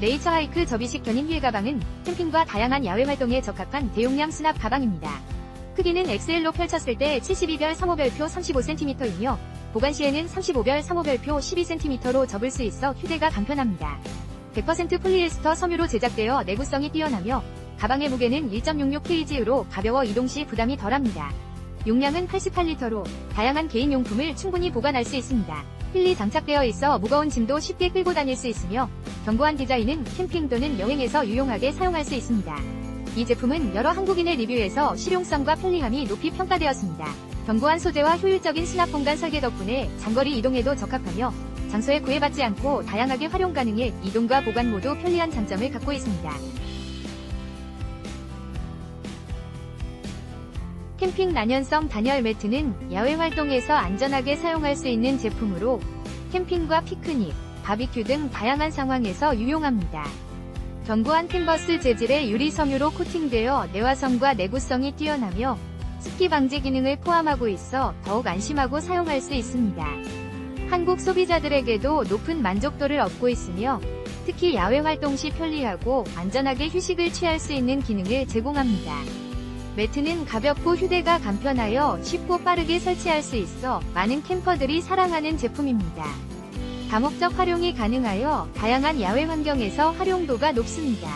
네이처 하이크 접이식 견인 휠 가방은 캠핑과 다양한 야외 활동에 적합한 대용량 수납 가방입니다. 크기는 XL로 펼쳤을 때 72별 3호별표 35cm이며 보관 시에는 35별 3호별표 12cm로 접을 수 있어 휴대가 간편합니다. 100% 폴리에스터 섬유로 제작되어 내구성이 뛰어나며 가방의 무게는 1.66kg로 가벼워 이동 시 부담이 덜합니다. 용량은 88리터로 다양한 개인 용품을 충분히 보관할 수 있습니다. 휠이 장착되어 있어 무거운 짐도 쉽게 끌고 다닐 수 있으며 견고한 디자인은 캠핑 또는 여행에서 유용하게 사용할 수 있습니다. 이 제품은 여러 한국인의 리뷰에서 실용성과 편리함이 높이 평가되었습니다. 견고한 소재와 효율적인 수납 공간 설계 덕분에 장거리 이동에도 적합하며 장소에 구애받지 않고 다양하게 활용 가능해 이동과 보관 모두 편리한 장점을 갖고 있습니다. 캠핑 난연성 단열 매트는 야외 활동에서 안전하게 사용할 수 있는 제품으로 캠핑과 피크닉, 바비큐 등 다양한 상황에서 유용합니다. 견고한 캔버스 재질의 유리 섬유로 코팅되어 내화성과 내구성이 뛰어나며 습기 방지 기능을 포함하고 있어 더욱 안심하고 사용할 수 있습니다. 한국 소비자들에게도 높은 만족도를 얻고 있으며 특히 야외 활동 시 편리하고 안전하게 휴식을 취할 수 있는 기능을 제공합니다. 매트는 가볍고 휴대가 간편하여 쉽고 빠르게 설치할 수 있어 많은 캠퍼들이 사랑하는 제품입니다. 다목적 활용이 가능하여 다양한 야외 환경에서 활용도가 높습니다.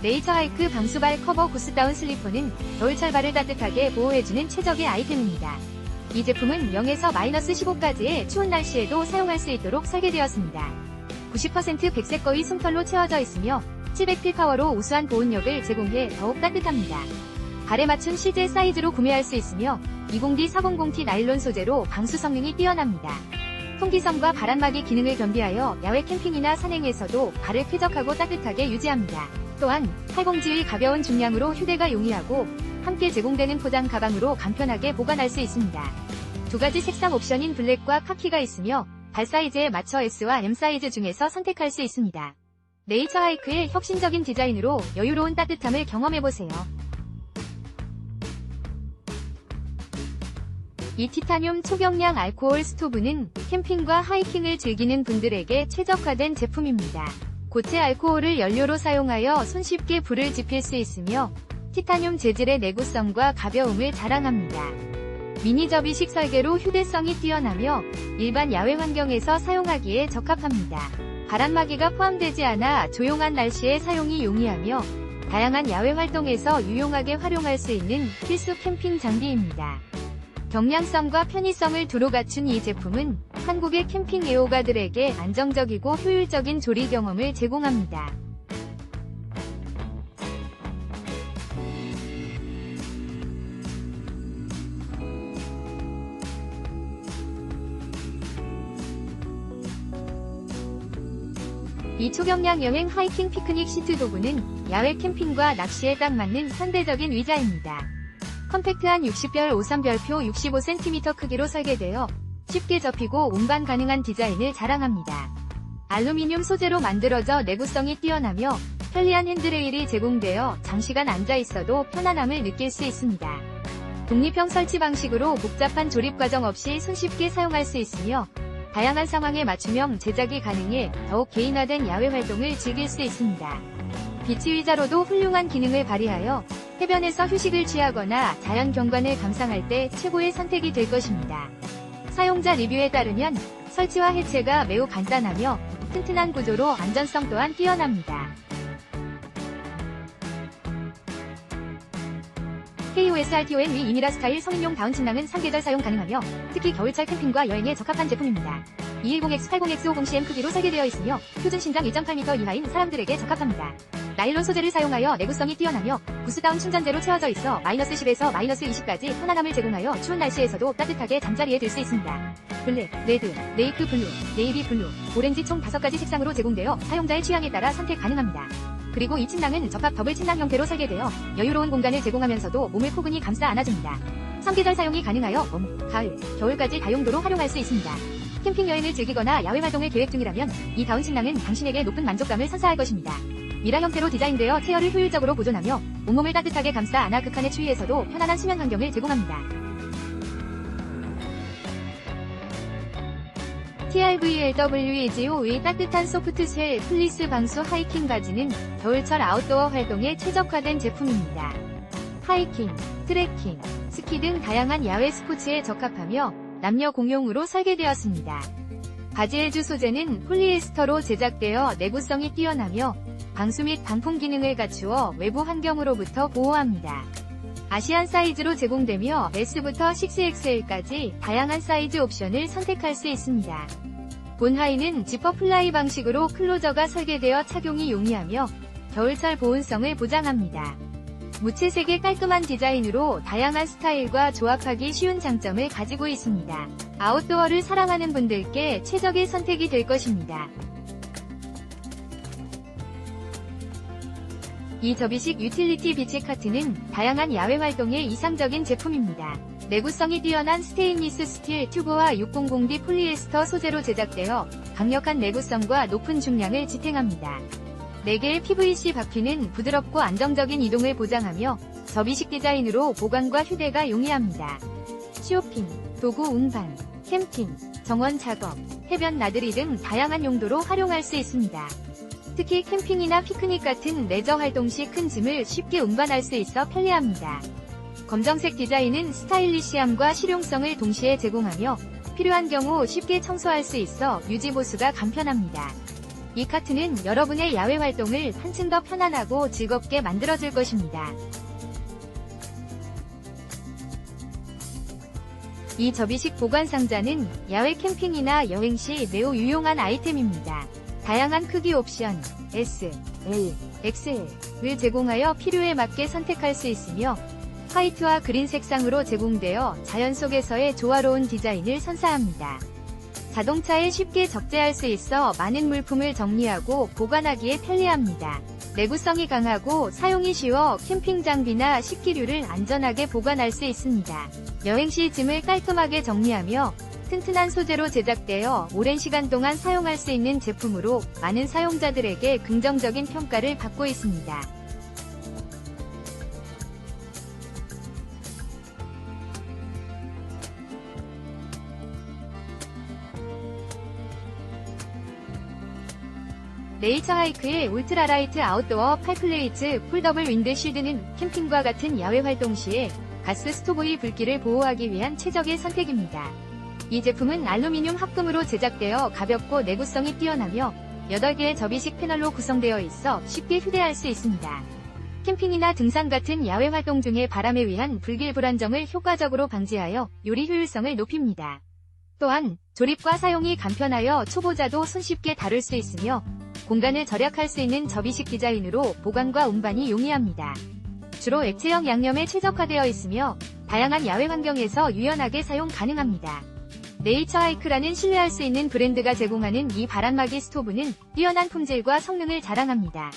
네이처 하이크 방수발 커버 구스다운 슬리퍼는 겨울철 발을 따뜻하게 보호해주는 최적의 아이템입니다. 이 제품은 0에서 마이너스 15까지의 추운 날씨에도 사용할 수 있도록 설계되었습니다. 90% 백색 거의 솜털로 채워져 있으며 700필 파워로 우수한 보온력을 제공해 더욱 따뜻합니다. 발에 맞춘 실제 사이즈로 구매할 수 있으며 20D400T 나일론 소재로 방수 성능이 뛰어납니다. 통기성과 바람막이 기능을 겸비하여 야외 캠핑이나 산행에서도 발을 쾌적하고 따뜻하게 유지합니다. 또한 80G의 가벼운 중량으로 휴대가 용이하고 함께 제공되는 포장 가방으로 간편하게 보관할 수 있습니다. 두 가지 색상 옵션인 블랙과 카키가 있으며 발 사이즈에 맞춰 S와 M 사이즈 중에서 선택할 수 있습니다. 네이처 하이크의 혁신적인 디자인으로 여유로운 따뜻함을 경험해보세요. 이 티타늄 초경량 알코올 스토브는 캠핑과 하이킹을 즐기는 분들에게 최적화된 제품입니다. 고체 알코올을 연료로 사용하여 손쉽게 불을 지필 수 있으며 티타늄 재질의 내구성과 가벼움을 자랑합니다. 미니 접이식 설계로 휴대성이 뛰어나며 일반 야외 환경에서 사용하기에 적합합니다. 바람막이가 포함되지 않아 조용한 날씨에 사용이 용이하며 다양한 야외 활동에서 유용하게 활용할 수 있는 필수 캠핑 장비입니다. 경량성과 편의성을 두루 갖춘 이 제품은 한국의 캠핑 애호가들에게 안정적이고 효율적인 조리 경험을 제공합니다. 이 초경량 여행 하이킹 피크닉 시트 도구는 야외 캠핑과 낚시에 딱 맞는 현대적인 의자입니다. 컴팩트한 60별 5선별표 65cm 크기로 설계되어 쉽게 접히고 운반 가능한 디자인을 자랑합니다. 알루미늄 소재로 만들어져 내구성이 뛰어나며 편리한 핸드레일이 제공되어 장시간 앉아 있어도 편안함을 느낄 수 있습니다. 독립형 설치 방식으로 복잡한 조립 과정 없이 손쉽게 사용할 수 있으며 다양한 상황에 맞춤형 제작이 가능해 더욱 개인화된 야외 활동을 즐길 수 있습니다. 비치 의자로도 훌륭한 기능을 발휘하여 해변에서 휴식을 취하거나 자연 경관을 감상할 때 최고의 선택이 될 것입니다. 사용자 리뷰에 따르면 설치와 해체가 매우 간단하며 튼튼한 구조로 안전성 또한 뛰어납니다. KOSRTON 위 이미라 스타일 성인용 다운 침낭은 3계절 사용 가능하며 특히 겨울철 캠핑과 여행에 적합한 제품입니다. 210X80X50cm 크기로 설계되어 있으며 표준 신장 1.8m 이하인 사람들에게 적합합니다. 나일론 소재를 사용하여 내구성이 뛰어나며 부스다운 충전재로 채워져 있어 마이너스 10에서 마이너스 20까지 편안함을 제공하여 추운 날씨에서도 따뜻하게 잠자리에 들 수 있습니다. 블랙, 레드, 네이크 블루, 네이비 블루, 오렌지 총 5가지 색상으로 제공되어 사용자의 취향에 따라 선택 가능합니다. 그리고 이 침낭은 적합 더블 침낭 형태로 설계되어 여유로운 공간을 제공하면서도 몸을 포근히 감싸 안아줍니다. 3계절 사용이 가능하여 봄, 가을, 겨울까지 다용도로 활용할 수 있습니다. 캠핑 여행을 즐기거나 야외 활동을 계획 중이라면 이 다운 침낭은 당신에게 높은 만족감을 선사할 것입니다. 미라 형태로 디자인되어 체열을 효율적으로 보존하며 온몸을 따뜻하게 감싸 안아 극한의 추위에서도 편안한 수면 환경을 제공합니다. TRVLWEGO의 따뜻한 소프트 쉘 플리스 방수 하이킹 바지는 겨울철 아웃도어 활동에 최적화된 제품입니다. 하이킹, 트레킹, 스키 등 다양한 야외 스포츠에 적합하며 남녀 공용으로 설계되었습니다. 바지의 주 소재는 폴리에스터로 제작되어 내구성이 뛰어나며 방수 및 방풍 기능을 갖추어 외부 환경으로부터 보호합니다. 아시안 사이즈로 제공되며 S부터 6XL까지 다양한 사이즈 옵션을 선택할 수 있습니다. 본하의는 지퍼 플라이 방식으로 클로저가 설계되어 착용이 용이하며 겨울철 보온성을 보장합니다. 무채색의 깔끔한 디자인으로 다양한 스타일과 조합하기 쉬운 장점을 가지고 있습니다. 아웃도어를 사랑하는 분들께 최적의 선택이 될 것입니다. 이 접이식 유틸리티 비치 카트는 다양한 야외 활동에 이상적인 제품입니다. 내구성이 뛰어난 스테인리스 스틸 튜브와 600D 폴리에스터 소재로 제작되어 강력한 내구성과 높은 중량을 지탱합니다. 4개의 PVC 바퀴는 부드럽고 안정적인 이동을 보장하며 접이식 디자인으로 보관과 휴대가 용이합니다. 쇼핑, 도구 운반, 캠핑, 정원 작업, 해변 나들이 등 다양한 용도로 활용할 수 있습니다. 특히 캠핑이나 피크닉 같은 레저 활동 시 큰 짐을 쉽게 운반할 수 있어 편리합니다. 검정색 디자인은 스타일리시함과 실용성을 동시에 제공하며 필요한 경우 쉽게 청소할 수 있어 유지 보수가 간편합니다. 이 카트는 여러분의 야외 활동을 한층 더 편안하고 즐겁게 만들어줄 것입니다. 이 접이식 보관 상자는 야외 캠핑이나 여행 시 매우 유용한 아이템입니다. 다양한 크기 옵션 S, L, XL을 제공하여 필요에 맞게 선택할 수 있으며 화이트와 그린 색상으로 제공되어 자연 속에서의 조화로운 디자인을 선사합니다. 자동차에 쉽게 적재할 수 있어 많은 물품을 정리하고 보관하기에 편리합니다. 내구성이 강하고 사용이 쉬워 캠핑 장비나 식기류를 안전하게 보관할 수 있습니다. 여행 시 짐을 깔끔하게 정리하며 튼튼한 소재로 제작되어 오랜 시간 동안 사용할 수 있는 제품으로 많은 사용자들에게 긍정적인 평가를 받고 있습니다. 네이처 하이크의 울트라라이트 아웃도어 팔플레이츠 폴더블 윈드 쉴드는 캠핑과 같은 야외 활동 시에 가스 스토브의 불길을 보호하기 위한 최적의 선택입니다. 이 제품은 알루미늄 합금으로 제작되어 가볍고 내구성이 뛰어나며 8개의 접이식 패널로 구성되어 있어 쉽게 휴대할 수 있습니다. 캠핑이나 등산 같은 야외 활동 중에 바람에 의한 불길 불안정을 효과적으로 방지하여 요리 효율성을 높입니다. 또한 조립과 사용이 간편하여 초보자도 손쉽게 다룰 수 있으며 공간을 절약할 수 있는 접이식 디자인으로 보관과 운반이 용이합니다. 주로 액체형 양념에 최적화되어 있으며 다양한 야외 환경에서 유연하게 사용 가능합니다. 네이처 하이크라는 신뢰할 수 있는 브랜드가 제공하는 이 바람막이 스토브는 뛰어난 품질과 성능을 자랑합니다.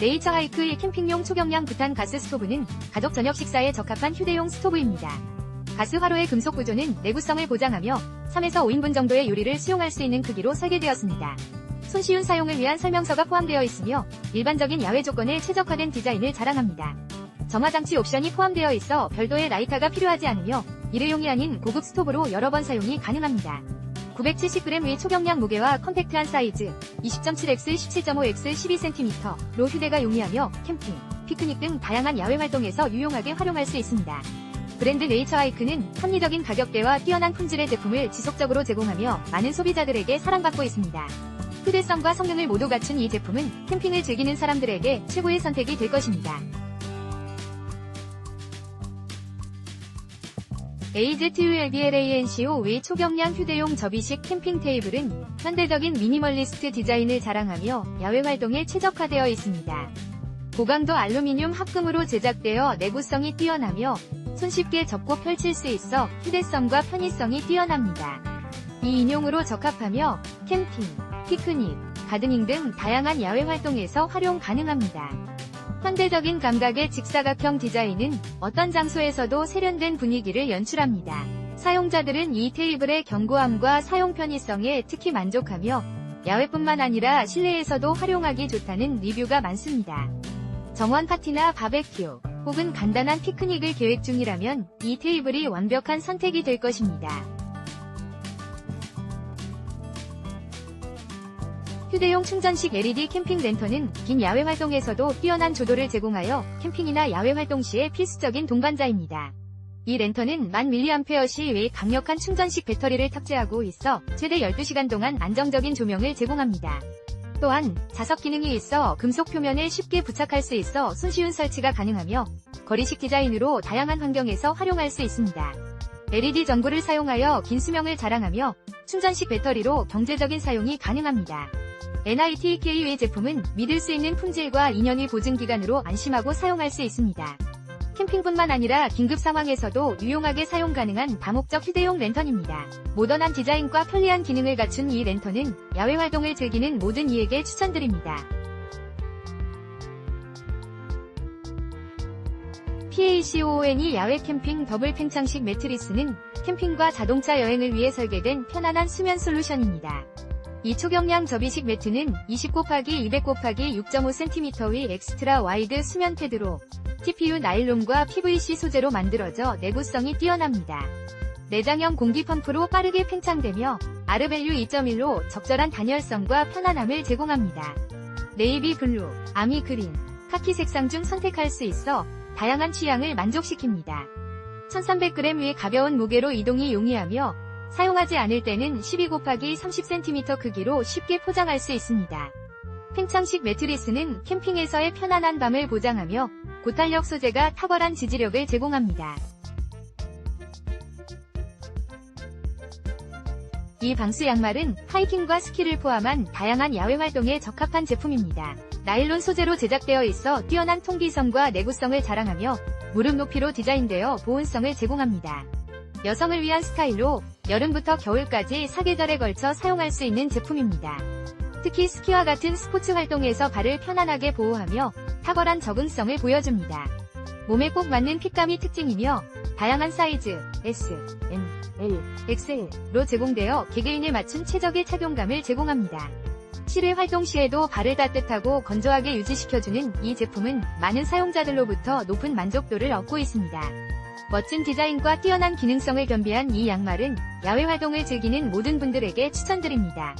네이처 하이크의 캠핑용 초경량 부탄 가스 스토브는 가족 저녁 식사에 적합한 휴대용 스토브입니다. 가스 화로의 금속 구조는 내구성을 보장하며 3에서 5인분 정도의 요리를 수용할 수 있는 크기로 설계되었습니다. 손쉬운 사용을 위한 설명서가 포함되어 있으며 일반적인 야외 조건에 최적화된 디자인을 자랑합니다. 정화장치 옵션이 포함되어 있어 별도의 라이터가 필요하지 않으며 일회용이 아닌 고급 스토브로 여러 번 사용이 가능합니다. 970g의 초경량 무게와 컴팩트한 사이즈, 20.7x, 17.5x, 12cm로 휴대가 용이하며 캠핑, 피크닉 등 다양한 야외 활동에서 유용하게 활용할 수 있습니다. 브랜드 네이처 하이크는 합리적인 가격대와 뛰어난 품질의 제품을 지속적으로 제공하며 많은 소비자들에게 사랑받고 있습니다. 휴대성과 성능을 모두 갖춘 이 제품은 캠핑을 즐기는 사람들에게 최고의 선택이 될 것입니다. AZULBLANCO 의 초경량 휴대용 접이식 캠핑 테이블은 현대적인 미니멀리스트 디자인을 자랑하며 야외 활동에 최적화되어 있습니다. 고강도 알루미늄 합금으로 제작되어 내구성이 뛰어나며 손쉽게 접고 펼칠 수 있어 휴대성과 편의성이 뛰어납니다. 이 인용으로 적합하며 캠핑, 피크닉, 가드닝 등 다양한 야외 활동에서 활용 가능합니다. 현대적인 감각의 직사각형 디자인은 어떤 장소에서도 세련된 분위기를 연출합니다. 사용자들은 이 테이블의 견고함과 사용 편의성에 특히 만족하며 야외뿐만 아니라 실내에서도 활용하기 좋다는 리뷰가 많습니다. 정원 파티나 바베큐 혹은 간단한 피크닉을 계획 중이라면 이 테이블이 완벽한 선택이 될 것입니다. 휴대용 충전식 LED 캠핑 랜턴은 긴 야외 활동에서도 뛰어난 조도를 제공하여 캠핑이나 야외 활동 시에 필수적인 동반자입니다. 이 랜턴은 1000mAh 외 강력한 충전식 배터리를 탑재하고 있어 최대 12시간 동안 안정적인 조명을 제공합니다. 또한 자석 기능이 있어 금속 표면에 쉽게 부착할 수 있어 손쉬운 설치가 가능하며 거리식 디자인으로 다양한 환경에서 활용할 수 있습니다. LED 전구를 사용하여 긴 수명을 자랑하며 충전식 배터리로 경제적인 사용이 가능합니다. NITK의 제품은 믿을 수 있는 품질과 2년의 보증 기간으로 안심하고 사용할 수 있습니다. 캠핑뿐만 아니라 긴급 상황에서도 유용하게 사용 가능한 다목적 휴대용 랜턴입니다. 모던한 디자인과 편리한 기능을 갖춘 이 랜턴은 야외 활동을 즐기는 모든 이에게 추천드립니다. PACON이 야외 캠핑 더블 팽창식 매트리스는 캠핑과 자동차 여행을 위해 설계된 편안한 수면 솔루션입니다. 이 초경량 접이식 매트는 20 곱하기 200 곱하기 6.5cm의 엑스트라 와이드 수면 패드로 TPU 나일론과 PVC 소재로 만들어져 내구성이 뛰어납니다. 내장형 공기 펌프로 빠르게 팽창되며 아르밸류 2.1로 적절한 단열성과 편안함을 제공합니다. 네이비 블루, 아미 그린, 카키 색상 중 선택할 수 있어 다양한 취향을 만족시킵니다. 1300g의 가벼운 무게로 이동이 용이하며 사용하지 않을 때는 12 곱하기 30cm 크기로 쉽게 포장할 수 있습니다. 팽창식 매트리스는 캠핑에서의 편안한 밤을 보장하며 고탄력 소재가 탁월한 지지력을 제공합니다. 이 방수 양말은 하이킹과 스키를 포함한 다양한 야외 활동에 적합한 제품입니다. 나일론 소재로 제작되어 있어 뛰어난 통기성과 내구성을 자랑하며 무릎 높이로 디자인되어 보온성을 제공합니다. 여성을 위한 스타일로 여름부터 겨울까지 사계절에 걸쳐 사용할 수 있는 제품입니다. 특히 스키와 같은 스포츠 활동에서 발을 편안하게 보호하며 탁월한 적응성을 보여줍니다. 몸에 꼭 맞는 핏감이 특징이며 다양한 사이즈 S, M, L, XL로 제공되어 개개인에 맞춘 최적의 착용감을 제공합니다. 실외 활동 시에도 발을 따뜻하고 건조하게 유지시켜주는 이 제품은 많은 사용자들로부터 높은 만족도를 얻고 있습니다. 멋진 디자인과 뛰어난 기능성을 겸비한 이 양말은 야외 활동을 즐기는 모든 분들에게 추천드립니다.